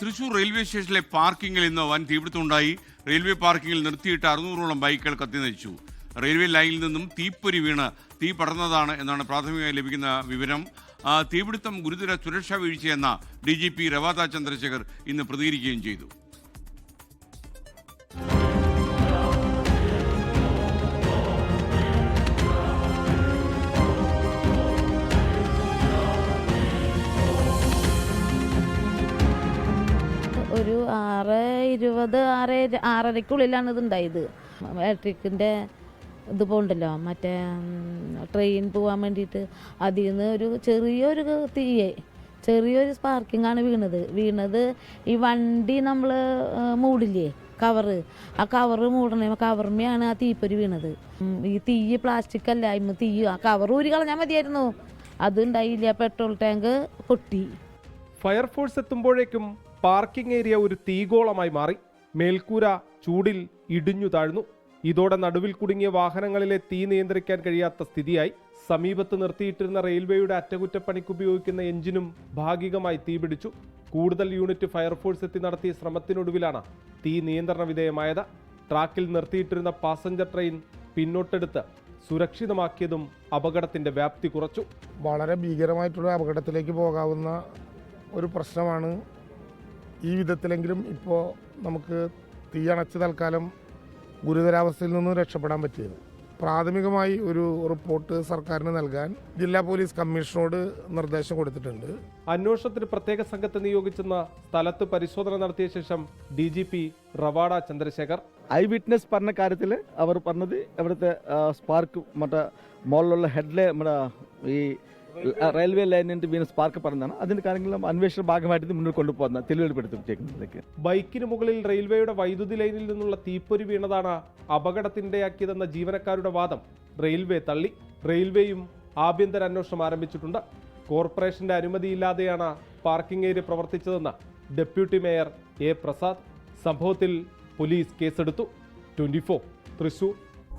Thrissur railway സ്റ്റേഷനിലെ പാർക്കിംഗിൽ ഇന്ന് വൻ തീപിടുത്തമുണ്ടായി. റെയിൽവേ പാർക്കിങ്ങിൽ നിർത്തിയിട്ട് അറുന്നൂറോളം ബൈക്കുകൾ കത്തിനയിച്ചു റെയിൽവേ ലൈനിൽ നിന്നും തീപ്പൊരി വീണ് തീ പടർന്നതാണ് എന്നാണ് പ്രാഥമികമായി ലഭിക്കുന്ന വിവരം. തീപിടുത്തം ഗുരുതര സുരക്ഷാ വീഴ്ചയെന്ന ഡി ജി പി ചന്ദ്രശേഖർ ഇന്ന് പ്രതികരിക്കുകയും ചെയ്തു. ഒരു ആറ് ഇരുപത് ആറ് ആറരയ്ക്കുള്ളിലാണ് ഇത് ഉണ്ടായത് ഇലക്ട്രിക്കിന്റെ ഇത് പോകണ്ടല്ലോ മറ്റേ ട്രെയിൻ പോകാൻ വേണ്ടിയിട്ട് അതിൽ നിന്ന് ഒരു ചെറിയൊരു തീയെ ചെറിയൊരു സ്പാർക്കിംഗ് ആണ് വീണത്. വീണത് ഈ വണ്ടി നമ്മൾ മൂടില്ലേ കവറ്. ആ കവറ് മൂടണേ കവർമ്മയാണ് ആ തീപ്പൊരി വീണത്. ഈ തീ പ്ലാസ്റ്റിക് അല്ല ഇമ്മ തീ ആ കവർ ഊരി കളഞ്ഞാൽ മതിയായിരുന്നു. അതുണ്ടായില്ല പെട്രോൾ ടാങ്ക് പൊട്ടി. ഫയർഫോഴ്സ് എത്തുമ്പോഴേക്കും പാർക്കിംഗ് ഏരിയ ഒരു തീഗോളമായി മാറി. മേൽക്കൂര ചൂടിൽ ഇടിഞ്ഞു താഴ്ന്നു. ഇതോടെ നടുവിൽ കുടുങ്ങിയ വാഹനങ്ങളിലെ തീ നിയന്ത്രിക്കാൻ കഴിയാത്ത സ്ഥിതിയായി. സമീപത്ത് നിർത്തിയിട്ടിരുന്ന റെയിൽവേയുടെ അറ്റകുറ്റപ്പണിക്ക് ഉപയോഗിക്കുന്ന എഞ്ചിനും ഭാഗികമായി തീപിടിച്ചു കൂടുതൽ യൂണിറ്റ് ഫയർഫോഴ്സ് എത്തി നടത്തിയ ശ്രമത്തിനൊടുവിലാണ് തീ നിയന്ത്രണ വിധേയമായത്. ട്രാക്കിൽ നിർത്തിയിട്ടിരുന്ന പാസഞ്ചർ ട്രെയിൻ പിന്നോട്ടെടുത്ത് സുരക്ഷിതമാക്കിയതും അപകടത്തിന്റെ വ്യാപ്തി കുറച്ചു. വളരെ ഭീകരമായിട്ടുള്ള അപകടത്തിലേക്ക് പോകാവുന്ന ഒരു പ്രശ്നമാണ് ഈ വിധത്തിലെങ്കിലും ഇപ്പോൾ നമുക്ക് തീയണച്ച് തൽക്കാലം ഗുരുതരാവസ്ഥയിൽ നിന്നും രക്ഷപ്പെടാൻ പറ്റിയത്. പ്രാഥമികമായി ഒരു റിപ്പോർട്ട് സർക്കാരിന് നൽകാൻ ജില്ലാ പോലീസ് കമ്മീഷനോട് നിർദ്ദേശം കൊടുത്തിട്ടുണ്ട്. അന്വേഷണത്തിന് പ്രത്യേക സംഘത്തെ നിയോഗിച്ചെന്ന സ്ഥലത്ത് പരിശോധന നടത്തിയ ശേഷം D G P Ravada Chandrasekhar. Eyewitness പറഞ്ഞ കാര്യത്തിൽ അവർ പറഞ്ഞത് അവിടുത്തെ സ്പാർക്ക് മറ്റേ മോളിലുള്ള ഹെഡിലെ നമ്മുടെ ഈ റെയിൽവേ ലൈനിന്റെ വീണ് സ്പാർക്ക് പറഞ്ഞതാണ്. അതിന്റെ കാര്യങ്ങളും അന്വേഷണ ഭാഗമായിട്ട് മുന്നോട്ട് കൊണ്ടുപോകുന്ന തെളിവെടുപ്പെടുത്തിയേക്കുന്നതിലേക്ക് ബൈക്കിന് മുകളിൽ റെയിൽവേയുടെ വൈദ്യുതി ലൈനിൽ നിന്നുള്ള തീപ്പൊരി വീണതാണ് അപകടത്തിനിടയാക്കിയതെന്ന ജീവനക്കാരുടെ വാദം. റെയിൽവേ തള്ളി. റെയിൽവേയും ആഭ്യന്തര അന്വേഷണം ആരംഭിച്ചിട്ടുണ്ട്. കോർപ്പറേഷന്റെ അനുമതിയില്ലാതെയാണ് പാർക്കിംഗ് ഏരിയ പ്രവർത്തിച്ചതെന്ന് ഡെപ്യൂട്ടി മേയർ എ പ്രസാദ്. സംഭവത്തിൽ പോലീസ് കേസെടുത്തു. ട്വന്റി തൃശൂർ.